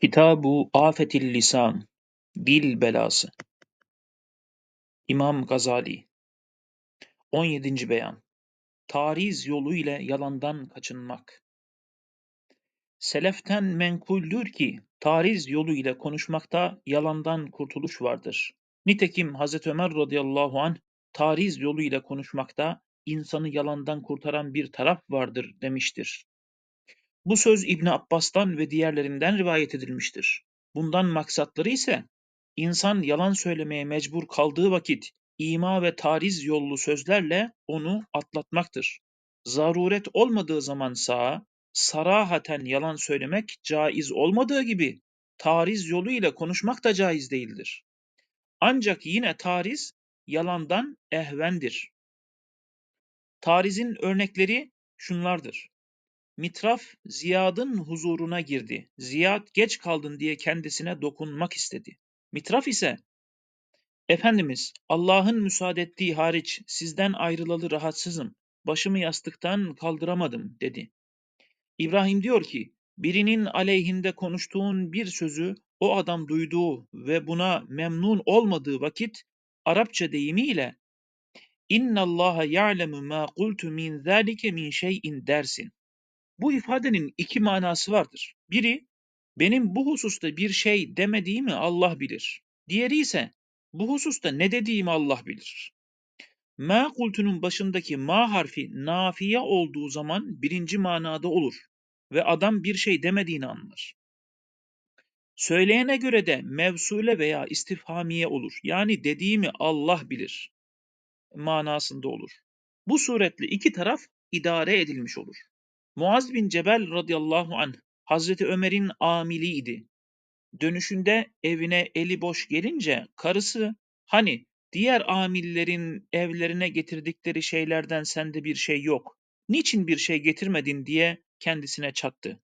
Kitabu Afetil Lisan Dil Belası İmam Gazali 17. Beyan Tariz yolu ile yalandan kaçınmak Seleften menkuldür ki tariz yolu ile konuşmakta yalandan kurtuluş vardır. Nitekim Hazreti Ömer radıyallahu anh tariz yolu ile konuşmakta insanı yalandan kurtaran bir taraf vardır demiştir. Bu söz İbn Abbas'tan ve diğerlerinden rivayet edilmiştir. Bundan maksatları ise insan yalan söylemeye mecbur kaldığı vakit ima ve tariz yollu sözlerle onu atlatmaktır. Zaruret olmadığı zaman sağa, sarahaten yalan söylemek caiz olmadığı gibi tariz yolu ile konuşmak da caiz değildir. Ancak yine tariz yalandan ehvendir. Tarizin örnekleri şunlardır. Mitraf Ziyad'ın huzuruna girdi. Ziyad geç kaldın diye kendisine dokunmak istedi. Mitraf ise Efendimiz Allah'ın müsaade ettiği hariç sizden ayrılalı rahatsızım. Başımı yastıktan kaldıramadım dedi. İbrahim diyor ki birinin aleyhinde konuştuğun bir sözü o adam duyduğu ve buna memnun olmadığı vakit Arapça deyimiyle İnna Allah ya'lemu ma qultu min zalike min şey'in dersin. Bu ifadenin iki manası vardır. Biri, benim bu hususta bir şey demediğimi Allah bilir. Diğeri ise, bu hususta ne dediğimi Allah bilir. Ma kultunun başındaki ma harfi nafiye olduğu zaman birinci manada olur ve adam bir şey demediğini anlar. Söyleyene göre de mevsule veya istifhamiye olur. Yani dediğimi Allah bilir manasında olur. Bu suretle iki taraf idare edilmiş olur. Muaz bin Cebel radıyallahu anh Hazreti Ömer'in amiliydi. Dönüşünde evine eli boş gelince karısı hani diğer amillerin evlerine getirdikleri şeylerden sende bir şey yok. Niçin bir şey getirmedin diye kendisine çattı.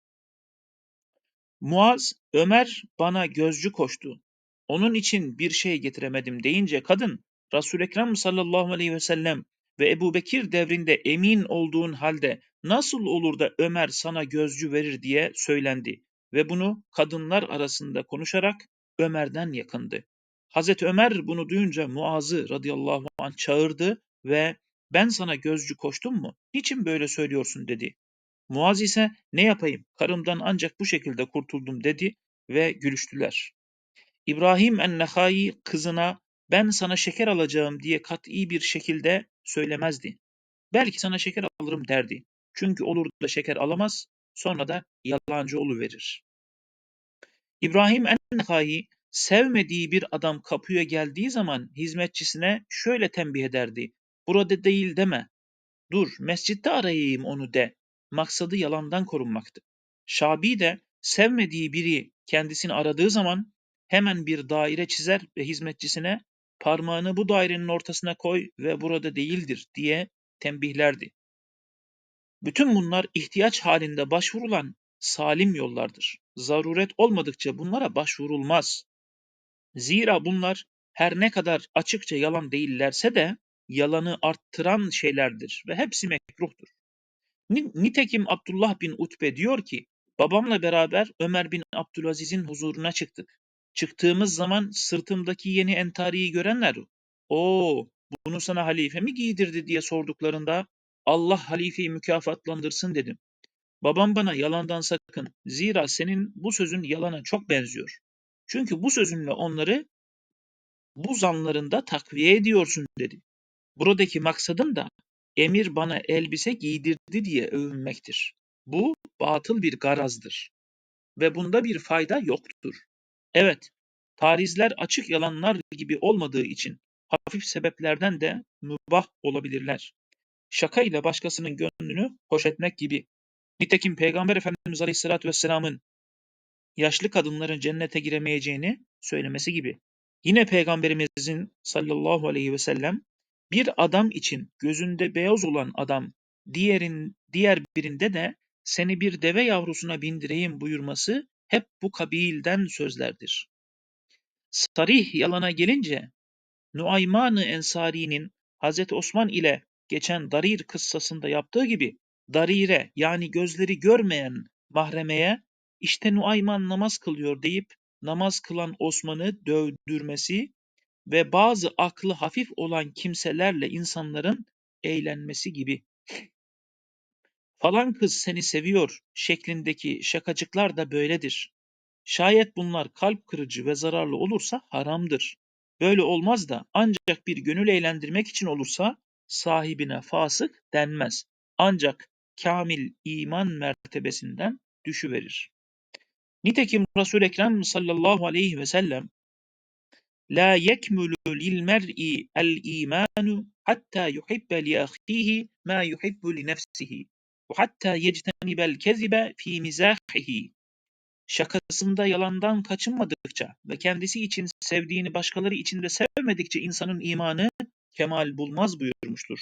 Muaz, Ömer bana gözcü koştu. Onun için bir şey getiremedim deyince kadın, Resul-i Ekrem sallallahu aleyhi ve sellem ve Ebu Bekir devrinde emin olduğun halde nasıl olur da Ömer sana gözcü verir diye söylendi ve bunu kadınlar arasında konuşarak Ömer'den yakındı. Hazreti Ömer bunu duyunca Muaz'ı radıyallahu anh çağırdı ve ben sana gözcü koştum mu? Niçin böyle söylüyorsun dedi. Muaz ise ne yapayım karımdan ancak bu şekilde kurtuldum dedi ve gülüştüler. İbrahim en-Nehai kızına ben sana şeker alacağım diye kat'i bir şekilde söylemezdi. Belki sana şeker alırım derdi. Çünkü olur da şeker alamaz, sonra da yalancı verir. İbrahim en-Nehai sevmediği bir adam kapıya geldiği zaman hizmetçisine şöyle tembih ederdi. Burada değil deme. Dur mescitte arayayım onu de. Maksadı yalandan korunmaktı. Şabi de sevmediği biri kendisini aradığı zaman hemen bir daire çizer ve hizmetçisine parmağını bu dairenin ortasına koy ve burada değildir diye tembihlerdi. Bütün bunlar ihtiyaç halinde başvurulan salim yollardır. Zaruret olmadıkça bunlara başvurulmaz. Zira bunlar her ne kadar açıkça yalan değillerse de yalanı arttıran şeylerdir ve hepsi mekruhtur. Nitekim Abdullah bin Utbe diyor ki, babamla beraber Ömer bin Abdülaziz'in huzuruna çıktık. Çıktığımız zaman sırtımdaki yeni entariyi görenler, o bunu sana halife mi giydirdi diye sorduklarında Allah halifeyi mükafatlandırsın dedim. Babam bana yalandan sakın. Zira senin bu sözün yalana çok benziyor. Çünkü bu sözünle onları bu zanlarında takviye ediyorsun dedi. Buradaki maksadım da emir bana elbise giydirdi diye övünmektir. Bu batıl bir garazdır ve bunda bir fayda yoktur. Evet, tarizler açık yalanlar gibi olmadığı için hafif sebeplerden de mübah olabilirler. Şaka ile başkasının gönlünü hoş etmek gibi. Nitekim Peygamber Efendimiz Aleyhisselatü Vesselam'ın yaşlı kadınların cennete giremeyeceğini söylemesi gibi. Yine Peygamberimizin sallallahu aleyhi ve sellem bir adam için gözünde beyaz olan adam diğerin diğer birinde de seni bir deve yavrusuna bindireyim buyurması hep bu kabilden sözlerdir. Sarih yalana gelince Nuayman-ı Ensari'nin Hazreti Osman ile geçen Darir kıssasında yaptığı gibi Darire yani gözleri görmeyen mahremeye işte Nuayman namaz kılıyor deyip namaz kılan Osman'ı dövdürmesi ve bazı aklı hafif olan kimselerle insanların eğlenmesi gibi. Falan kız seni seviyor şeklindeki şakacıklar da böyledir. Şayet bunlar kalp kırıcı ve zararlı olursa haramdır. Böyle olmaz da ancak bir gönül eğlendirmek için olursa sahibine fasık denmez. Ancak kamil iman mertebesinden düşüverir. Nitekim Resul-i Ekrem sallallahu aleyhi ve sellem La yekmulu lil mer'i el imanu hatta yuhibbe li ahihi ma yuhibbu li nefsihi hatta yectenibel kezibe fi mizahihi şakasında yalandan kaçınmadıkça ve kendisi için sevdiğini başkaları için de sevmedikçe insanın imanı kemal bulmaz buyurmuştur.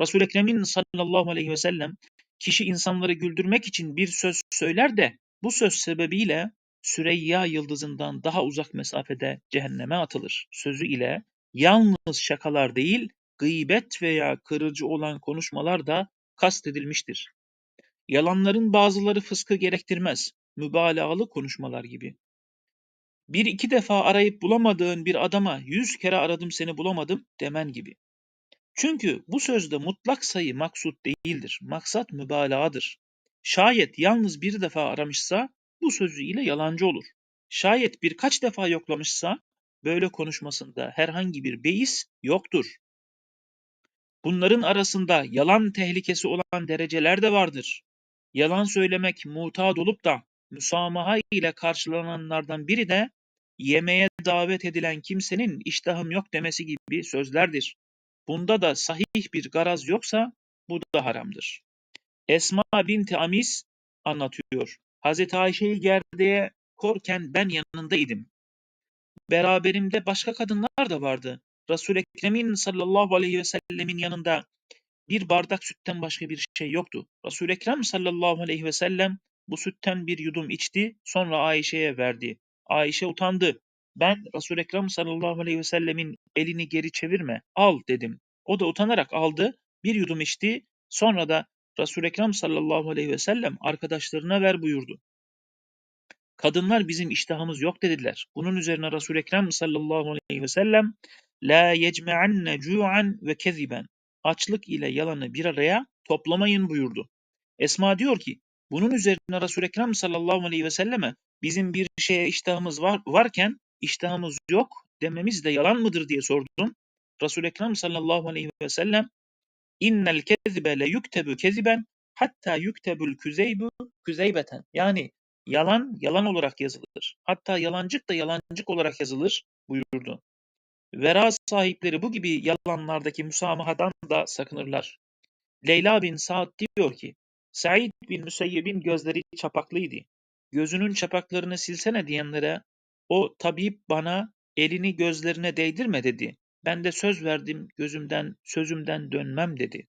Resul-i Ekrem'in sallallahu aleyhi ve sellem kişi insanları güldürmek için bir söz söyler de bu söz sebebiyle Süreyya yıldızından daha uzak mesafede cehenneme atılır. Sözü ile yalnız şakalar değil, gıybet veya kırıcı olan konuşmalar da kastedilmiştir. Yalanların bazıları fıskı gerektirmez, mübalağalı konuşmalar gibi. Bir iki defa arayıp bulamadığın bir adama yüz kere aradım seni bulamadım demen gibi. Çünkü bu sözde mutlak sayı maksut değildir. Maksat mübalağadır. Şayet yalnız bir defa aramışsa bu sözü ile yalancı olur. Şayet birkaç defa yoklamışsa böyle konuşmasında herhangi bir beis yoktur. Bunların arasında yalan tehlikesi olan dereceler de vardır. Yalan söylemek mutat olup da müsamaha ile karşılananlardan biri de yemeğe davet edilen kimsenin iştahım yok demesi gibi sözlerdir. Bunda da sahih bir garaz yoksa bu da haramdır. Esma binti Amis anlatıyor. Hazreti Ayşe'yi gerdeğe korken ben yanındaydım. Beraberimde başka kadınlar da vardı. Resul-i Ekrem'in sallallahu aleyhi ve sellemin yanında bir bardak sütten başka bir şey yoktu. Resul-i Ekrem sallallahu aleyhi ve sellem bu sütten bir yudum içti, sonra Ayşe'ye verdi. Ayşe utandı. Ben Resul-i Ekrem sallallahu aleyhi ve sellemin elini geri çevirme, al dedim. O da utanarak aldı, bir yudum içti, sonra da Resul-i Ekrem sallallahu aleyhi ve sellem arkadaşlarına ver buyurdu. Kadınlar bizim iştahımız yok dediler. Bunun üzerine Resul-i Ekrem sallallahu aleyhi ve sellem La yecme'anne cu'an ve keziben açlık ile yalanı bir araya toplamayın buyurdu. Esma diyor ki bunun üzerine Resul-i Ekrem sallallahu aleyhi ve selleme bizim bir şeye iştahımız var, varken iştahımız yok dememiz de yalan mıdır diye sordum. Resul-i Ekrem sallallahu aleyhi ve sellem innel kezibe le yuktebu keziben hatta yuktebul küzeybu küzeybeten. Yani yalan yalan olarak yazılır. Hatta yalancık da yalancık olarak yazılır buyurdu. Vera sahipleri bu gibi yalanlardaki müsamahadan da sakınırlar. Leyla bin Sa'd diyor ki, Said bin Müseyyib'in gözleri çapaklıydı. Gözünün çapaklarını silsene diyenlere, o tabip bana elini gözlerine değdirme dedi. Ben de söz verdim gözümden, sözümden dönmem dedi.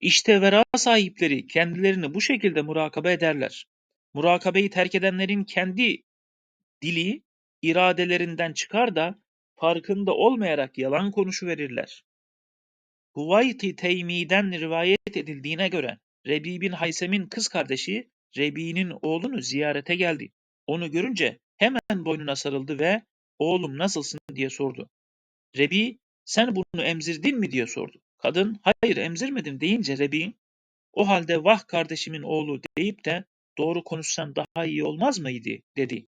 İşte vera sahipleri kendilerini bu şekilde murakabe ederler. Murakabeyi terk edenlerin kendi dili iradelerinden çıkar da farkında olmayarak yalan konuşuverirler. Huvayt-i Teymi'den rivayet edildiğine göre Rebi bin Haysem'in kız kardeşi Rebi'nin oğlunu ziyarete geldi. Onu görünce hemen boynuna sarıldı ve oğlum nasılsın diye sordu. Rebi sen bunu emzirdin mi diye sordu. Kadın hayır emzirmedim deyince Rebi o halde vah kardeşimin oğlu deyip de doğru konuşsan daha iyi olmaz mıydı dedi.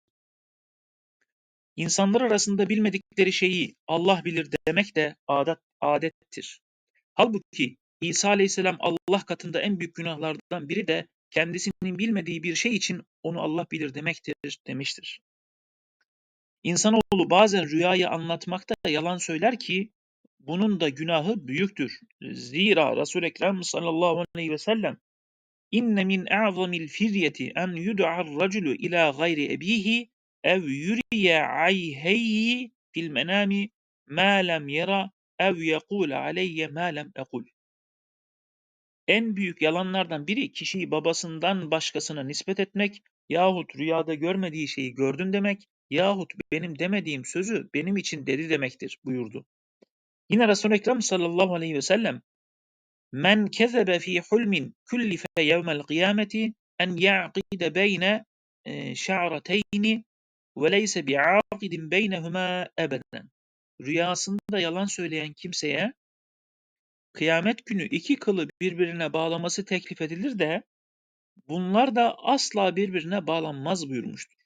İnsanlar arasında bilmedikleri şeyi Allah bilir demek de adet, adettir. Halbuki İsa aleyhisselam Allah katında en büyük günahlardan biri de kendisinin bilmediği bir şey için onu Allah bilir demektir demiştir. İnsanoğlu bazen rüyayı anlatmakta yalan söyler ki bunun da günahı büyüktür. Zira Resul-i Ekrem sallallahu aleyhi ve sellem inne min a'zamil firyeti en yud'ar raculu ila gayri ebihi ev yuriye ayheyhi fil menami ma lem yera ev yekule aleyye ma lem ekul. En büyük yalanlardan biri kişiyi babasından başkasına nispet etmek yahut rüyada görmediği şeyi gördüm demek yahut benim demediğim sözü benim için dedi demektir buyurdu. Yine Resul-i Ekrem sallallahu aleyhi ve sellem Men kezebe fi hulmin kullife yevmel kıyameti en ya'qide beyne şa'rateyni leyse bi'aqidin beynehuma ebeden. Rüyasında yalan söyleyen kimseye kıyamet günü iki kılı birbirine bağlaması teklif edilir de bunlar da asla birbirine bağlanmaz buyurmuştur.